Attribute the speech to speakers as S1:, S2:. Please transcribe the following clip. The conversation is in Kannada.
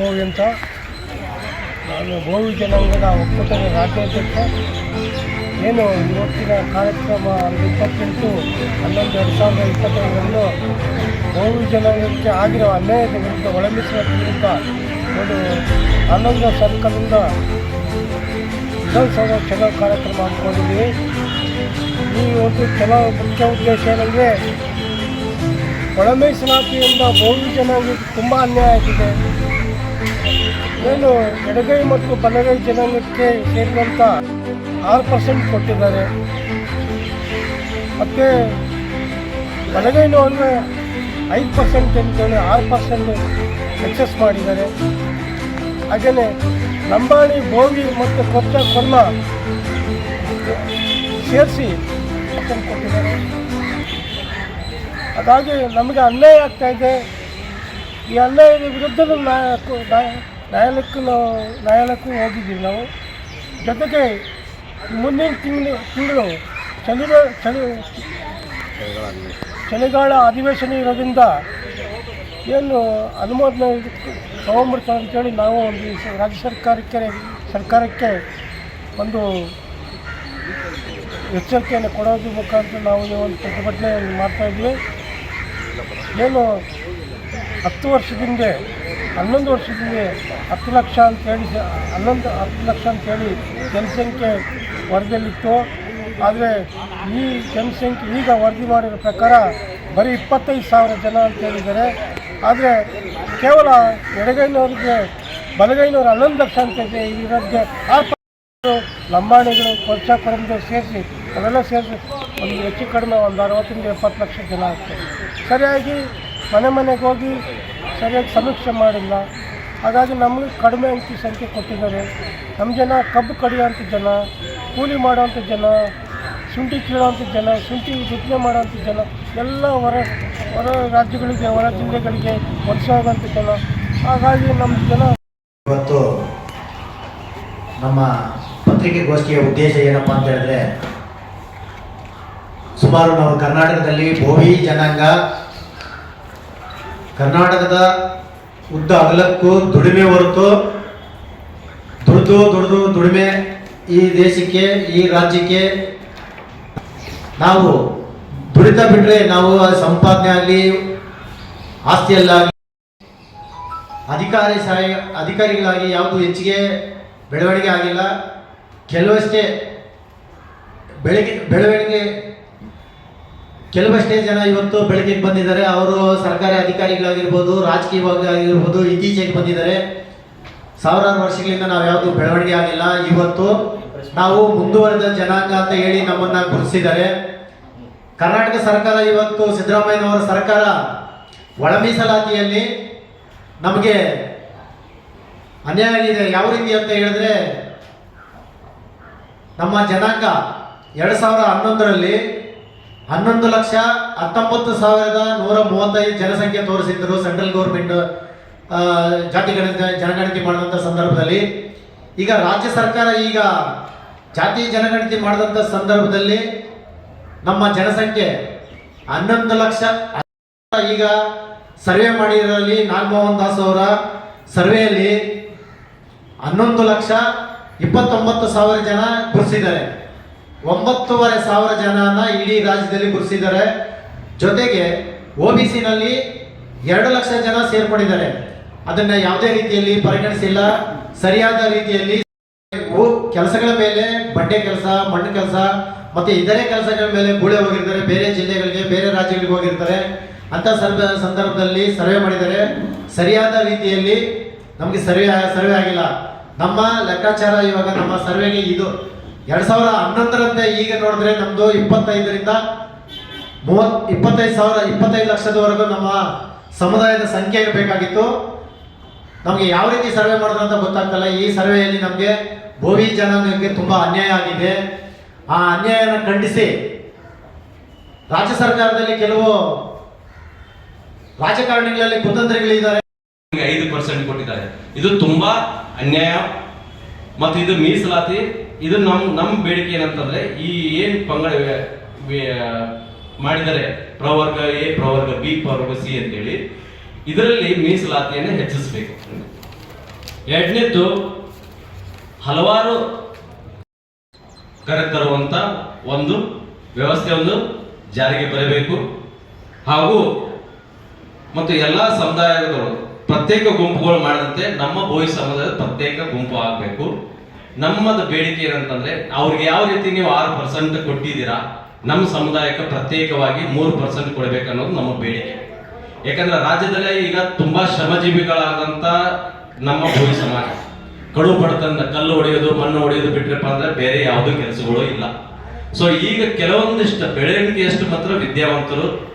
S1: ಭೋವಿ ಅಂತ. ನಾನು ಭೋವಿ ಜನಾಂಗದ ಒಕ್ಕೂಟದ ರಾಜ್ಯಾಧ್ಯಕ್ಷ. ಏನು ಇವತ್ತಿನ ಕಾರ್ಯಕ್ರಮ ಇಪ್ಪತ್ತೆಂಟು, ಹನ್ನೊಂದು, ಎರಡು ಸಾವಿರದ ಇಪ್ಪತ್ತೈದರಂದು ಭೋವಿ ಜನಾಂಗಕ್ಕೆ ಆಗಿರೋ ಅನ್ಯಾಯದ ವಿರುದ್ಧ ಒಳಮಿಸುವ ವಿರುದ್ಧ ಒಂದು ಹನ್ನೊಂದು ಸರ್ಕಲಿಂದ ವಿಧಾನಸಭಾ ಚಲೋ ಕಾರ್ಯಕ್ರಮ ಅಂದ್ಕೊಂಡಿದ್ದೀವಿ ಈ ಒಂದು ಕೆಲವು ಮುಖ್ಯ ಉದ್ದೇಶ ಏನಂದರೆ ಒಳ ಭೋವಿ ಜನಾಂಗಕ್ಕೆ ತುಂಬ ಅನ್ಯಾಯ ಆಗಿದೆ. ಏನು ಎಡಗೈ ಮತ್ತು ಬಲಗೈ ಜನಾಂಗಕ್ಕೆ ಸೇರಿದಂಥ ಆರು ಪರ್ಸೆಂಟ್ ಕೊಟ್ಟಿದ್ದಾರೆ. ಮತ್ತು ಬಲಗೈನವ್ರಿಗೆ ಐದು ಪರ್ಸೆಂಟ್ ಅಂತೇಳಿ ಆರು ಪರ್ಸೆಂಟ್ ಎಕ್ಸಸ್ ಮಾಡಿದ್ದಾರೆ. ಹಾಗೆಯೇ ಲಂಬಾಣಿ ಭೋಗಿ ಮತ್ತು ಕೊಚ್ಚ ಕೊಲ್ಲ ಸೇರಿಸಿ ಕೊಟ್ಟಿದ್ದಾರೆ. ಅದಾಗಿ ನಮಗೆ ಅನ್ಯಾಯ ಆಗ್ತಾ ಇದೆ. ಈ ಅನ್ಯಾಯದ ವಿರುದ್ಧ ನ್ಯಾಯಾಲಯಕ್ಕೂ ನಾವು, ನ್ಯಾಯಾಲಯಕ್ಕೂ ಹೋಗಿದ್ದೀವಿ ನಾವು. ಜೊತೆಗೆ ಮುಂದಿನ ತಿಂಗಳು ತಿಂಗಳು ಚಳಿ ಚಳಿ ಚಳಿಗಾಲ ಅಧಿವೇಶನ ಇರೋದ್ರಿಂದ ಏನು ಅನುಮೋದನೆ ತಗೊಂಡ್ಬಿಡ್ತಾರೆ ಅಂತೇಳಿ ನಾವು ಒಂದು ರಾಜ್ಯ ಸರ್ಕಾರಕ್ಕೆ ಸರ್ಕಾರಕ್ಕೆ ಒಂದು ಎಚ್ಚರಿಕೆಯನ್ನು ಕೊಡೋದ್ರ ಮುಖಾಂತರ ನಾವು ಒಂದು ಪ್ರತಿಭಟನೆ ಮಾಡ್ತಾಯಿದ್ವಿ ಏನು ಹತ್ತು ವರ್ಷದಿಂದ ಹನ್ನೊಂದು ವರ್ಷದಲ್ಲಿ ಹತ್ತು ಲಕ್ಷ ಅಂತೇಳಿ ಹನ್ನೊಂದು, ಹತ್ತು ಲಕ್ಷ ಅಂತೇಳಿ ಜನಸಂಖ್ಯೆ ವರದಿಯಲ್ಲಿತ್ತು. ಆದರೆ ಈ ಜನಸಂಖ್ಯೆ ಈಗ ವರದಿ ಮಾಡಿರೋ ಪ್ರಕಾರ ಬರೀ ಇಪ್ಪತ್ತೈದು ಸಾವಿರ ಜನ ಅಂತ ಹೇಳಿದ್ದಾರೆ ಆದರೆ ಕೇವಲ ಎಡಗೈನವ್ರಿಗೆ, ಬಲಗೈನವ್ರು ಹನ್ನೊಂದು ಲಕ್ಷ ಅಂತ ಇದೆ ಇರೋಕ್ಕೆ ಆ ಲಂಬಾಣಿಗಳು ಕೊಚ್ಚ ಕೊರಂದು ಸೇರಿಸಿ, ಅವೆಲ್ಲ ಸೇರಿಸಿ ಒಂದು ಹೆಚ್ಚು ಕಡಿಮೆ ಒಂದು ಅರವತ್ತರಿಂದ ಎಪ್ಪತ್ತು ಲಕ್ಷ ಜನ ಆಗ್ತದೆ ಸರಿಯಾಗಿ ಮನೆ ಮನೆಗೆ ಹೋಗಿ ಸರಿಯಾಗಿ ಸಮೀಕ್ಷೆ ಮಾಡಿಲ್ಲ. ಹಾಗಾಗಿ ನಮಗೆ ಕಡಿಮೆ ಅಂಕಿ ಸಂಖ್ಯೆ ಕೊಟ್ಟಿದ್ದಾರೆ. ನಮ್ಮ ಜನ ಕಬ್ಬು ಕಡಿಯೋಂಥ ಜನ, ಕೂಲಿ ಮಾಡೋವಂಥ ಜನ, ಶುಂಠಿ ಕೀಳೋವಂಥ ಜನ, ಶುಂಠಿ ಬಿತ್ತನೆ ಮಾಡೋವಂಥ ಜನ, ಎಲ್ಲ ಹೊರ ಹೊರ ರಾಜ್ಯಗಳಿಗೆ, ಹೊರ ಜಿಲ್ಲೆಗಳಿಗೆ ವರ್ಷ ಹೋಗೋಂಥ ಜನ. ಹಾಗಾಗಿ ನಮ್ಮ ಜನ
S2: ಇವತ್ತು ನಮ್ಮ ಪತ್ರಿಕೆಗೋಷ್ಠಿಯ ಉದ್ದೇಶ ಏನಪ್ಪ ಅಂತ ಹೇಳಿದ್ರೆ, ಸುಮಾರು ನಾವು ಕರ್ನಾಟಕದಲ್ಲಿ ಭೋವಿ ಜನಾಂಗ ಕರ್ನಾಟಕದ ಉದ್ದ ಅಗಲಕ್ಕೂ ದುಡಿಮೆ ಹೊರತು, ದುಡಿದು ದುಡಿದು, ದುಡಿಮೆ ಈ ದೇಶಕ್ಕೆ, ಈ ರಾಜ್ಯಕ್ಕೆ ನಾವು ದುಡಿತ ಬಿಟ್ಟರೆ ನಾವು ಸಂಪಾದನೆ ಆಗಲಿ, ಆಸ್ತಿಯಲ್ಲಾಗಲಿ, ಅಧಿಕಾರಿ ಸಹಾಯ, ಅಧಿಕಾರಿಗಳಾಗಿ ಯಾವುದು ಹೆಚ್ಚಿಗೆ ಬೆಳವಣಿಗೆ ಆಗಿಲ್ಲ. ಕೆಲವಷ್ಟೇ ಬೆಳಗ್ಗೆ, ಬೆಳವಣಿಗೆ ಕೆಲವಷ್ಟೇ ಜನ ಇವತ್ತು ಬೆಳಕಿಗೆ ಬಂದಿದ್ದಾರೆ. ಅವರು ಸರ್ಕಾರಿ ಅಧಿಕಾರಿಗಳಾಗಿರ್ಬೋದು ರಾಜಕೀಯವಾಗಿ ಆಗಿರ್ಬೋದು ಇತ್ತೀಚೆಗೆ ಬಂದಿದ್ದಾರೆ. ಸಾವಿರಾರು ವರ್ಷಗಳಿಂದ ನಾವು ಯಾವುದು ಬೆಳವಣಿಗೆ ಆಗಿಲ್ಲ. ಇವತ್ತು ನಾವು ಮುಂದುವರೆದ ಜನಾಂಗ ಅಂತ ಹೇಳಿ ನಮ್ಮನ್ನ ಗುರುತಿಸಿದ್ದಾರೆ. ಕರ್ನಾಟಕ ಸರ್ಕಾರ ಇವತ್ತು ಸಿದ್ದರಾಮಯ್ಯನವರ ಸರ್ಕಾರ ಒಳ ಮೀಸಲಾತಿಯಲ್ಲಿ ನಮಗೆ ಅನ್ಯಾಯ ಆಗಿದೆ. ಯಾವ ರೀತಿ ಅಂತ ಹೇಳಿದ್ರೆ, ನಮ್ಮ ಜನಾಂಗ ಎರಡು ಸಾವಿರ ಹನ್ನೊಂದರಲ್ಲಿ ಹನ್ನೊಂದು ಲಕ್ಷ ಹತ್ತೊಂಬತ್ತು ಸಾವಿರದ ನೂರ ಮೂವತ್ತೈದು ಜನಸಂಖ್ಯೆ ತೋರಿಸಿದ್ರು ಸೆಂಟ್ರಲ್ ಗೌರ್ಮೆಂಟ್ ಜಾತಿ ಗಣತಿ, ಜನಗಣತಿ ಮಾಡಿದಂಥ ಸಂದರ್ಭದಲ್ಲಿ. ಈಗ ರಾಜ್ಯ ಸರ್ಕಾರ ಈಗ ಜಾತಿ ಜನಗಣತಿ ಮಾಡಿದಂಥ ಸಂದರ್ಭದಲ್ಲಿ ನಮ್ಮ ಜನಸಂಖ್ಯೆ ಹನ್ನೊಂದು ಲಕ್ಷ ಈಗ ಸರ್ವೆ ಮಾಡಿರೋಲ್ಲಿ ನಾಗಮೋಹನ್ ದಾಸ್ ಅವರ ಸರ್ವೆಯಲ್ಲಿ ಹನ್ನೊಂದು ಲಕ್ಷ ಇಪ್ಪತ್ತೊಂಬತ್ತು ಸಾವಿರ ಜನ ಗುರುಸಿದ್ದಾರೆ ಒಂಬತ್ತೂವರೆ ಸಾವಿರ ಜನನ ಇಡೀ ರಾಜ್ಯದಲ್ಲಿ ಗುರುಸಿದ್ದಾರೆ ಜೊತೆಗೆ ಒ ಬಿ ಸಿನಲ್ಲಿ ಎರಡು ಲಕ್ಷ ಜನ ಸೇರ್ಪಡಿದ್ದಾರೆ. ಅದನ್ನ ಯಾವುದೇ ರೀತಿಯಲ್ಲಿ ಪರಿಗಣಿಸಿಲ್ಲ. ಸರಿಯಾದ ರೀತಿಯಲ್ಲಿ ಕೆಲಸಗಳ ಮೇಲೆ ಬಟ್ಟೆ ಕೆಲಸ, ಮಣ್ಣು ಕೆಲಸ, ಮತ್ತೆ ಇತರೆ ಕೆಲಸಗಳ ಮೇಲೆ ಗುಳೆ ಹೋಗಿರ್ತಾರೆ. ಬೇರೆ ಜಿಲ್ಲೆಗಳಿಗೆ, ಬೇರೆ ರಾಜ್ಯಗಳಿಗೆ ಹೋಗಿರ್ತಾರೆ. ಅಂತ ಸಂದ ಸಂದರ್ಭದಲ್ಲಿ ಸರ್ವೆ ಮಾಡಿದ್ದಾರೆ. ಸರಿಯಾದ ರೀತಿಯಲ್ಲಿ ನಮಗೆ ಸರ್ವೆ ಸರ್ವೆ ಆಗಿಲ್ಲ. ನಮ್ಮ ಲೆಕ್ಕಾಚಾರ ಇವಾಗ ನಮ್ಮ ಸರ್ವೆಗೆ ಇದು ಎರಡ್ ಸಾವಿರ ಹನ್ನೊಂದರಂತೆ ಈಗ ನೋಡಿದ್ರೆ ನಮ್ದು ಇಪ್ಪತ್ತೈದರಿಂದ ಮೂವತ್ ಇಪ್ಪತ್ತೈದು ಸಾವಿರ, ಇಪ್ಪತ್ತೈದು ಲಕ್ಷದವರೆಗೂ ನಮ್ಮ ಸಮುದಾಯದ ಸಂಖ್ಯೆ ಇರಬೇಕಾಗಿತ್ತು. ನಮಗೆ ಯಾವ ರೀತಿ ಸರ್ವೆ ಮಾಡಿದ್ರು ಅಂತ ಗೊತ್ತಾಗ್ತಲ್ಲ, ಈ ಸರ್ವೆಯಲ್ಲಿ ನಮಗೆ ಭೋವಿ ಜನಾಂಗಕ್ಕೆ ತುಂಬಾ ಅನ್ಯಾಯ ಆಗಿದೆ. ಆ ಅನ್ಯಾಯನ ಖಂಡಿಸಿ ರಾಜ್ಯ ಸರ್ಕಾರದಲ್ಲಿ ಕೆಲವು ರಾಜಕಾರಣಿಗಳಲ್ಲಿ ಕುತಂತ್ರಿಗಳಿದ್ದಾರೆ.
S3: ಐದು ಪರ್ಸೆಂಟ್ ಕೊಟ್ಟಿದ್ದಾರೆ. ಇದು ತುಂಬಾ ಅನ್ಯಾಯ ಮತ್ತು ಇದು ಮೀಸಲಾತಿ. ಇದು ನಮ್ ನಮ್ಮ ಬೇಡಿಕೆ ಏನಂತಂದ್ರೆ ಈ ಏನ್ ಪಂಗಡ ಮಾಡಿದ್ದಾರೆ ಪ್ರವರ್ಗ ಎ, ಪ್ರವರ್ಗ ಬಿ, ಪ್ರವರ್ಗ ಸಿ ಅಂತೇಳಿ, ಇದರಲ್ಲಿ ಮೀಸಲಾತಿಯನ್ನು ಹೆಚ್ಚಿಸಬೇಕು. ಎರಡನೇದ್ದು, ಹಲವಾರು ಕರೆತರುವಂತ ಒಂದು ವ್ಯವಸ್ಥೆ ಒಂದು ಜಾರಿಗೆ ಬರಬೇಕು. ಹಾಗೂ ಮತ್ತು ಎಲ್ಲ ಸಮುದಾಯದವರು ಪ್ರತ್ಯೇಕ ಗುಂಪುಗಳು ಮಾಡದಂತೆ ನಮ್ಮ ಬೋಯಿ ಸಮುದಾಯದ ಪ್ರತ್ಯೇಕ ಗುಂಪು ಆಗಬೇಕು. ನಮ್ಮದು ಬೇಡಿಕೆ ಏನಂತಂದ್ರೆ, ಅವ್ರಿಗೆ ಯಾವ ರೀತಿ ನೀವು ಆರು ಪರ್ಸೆಂಟ್ ಕೊಟ್ಟಿದ್ದೀರಾ, ನಮ್ಮ ಸಮುದಾಯಕ್ಕೆ ಪ್ರತ್ಯೇಕವಾಗಿ ಮೂರು ಪರ್ಸೆಂಟ್ ಕೊಡಬೇಕನ್ನೋದು ನಮ್ಮ ಬೇಡಿಕೆ. ಯಾಕಂದ್ರೆ ರಾಜ್ಯದಲ್ಲೇ ಈಗ ತುಂಬಾ ಶ್ರಮಜೀವಿಗಳಾದಂತ ನಮ್ಮ ಭೂಮಿ ಸಮಾಜ. ಕಡು ಬಡತನ, ಕಲ್ಲು ಹೊಡೆಯೋದು, ಮಣ್ಣು ಹೊಡೆಯೋದು ಬಿಟ್ರಪ್ಪ ಅಂದ್ರೆ ಬೇರೆ ಯಾವುದೂ ಕೆಲಸಗಳು ಇಲ್ಲ. ಸೊ ಈಗ ಕೆಲವೊಂದಿಷ್ಟು ಬೆಳವಣಿಗೆಯಷ್ಟು ಮಾತ್ರ ವಿದ್ಯಾವಂತರು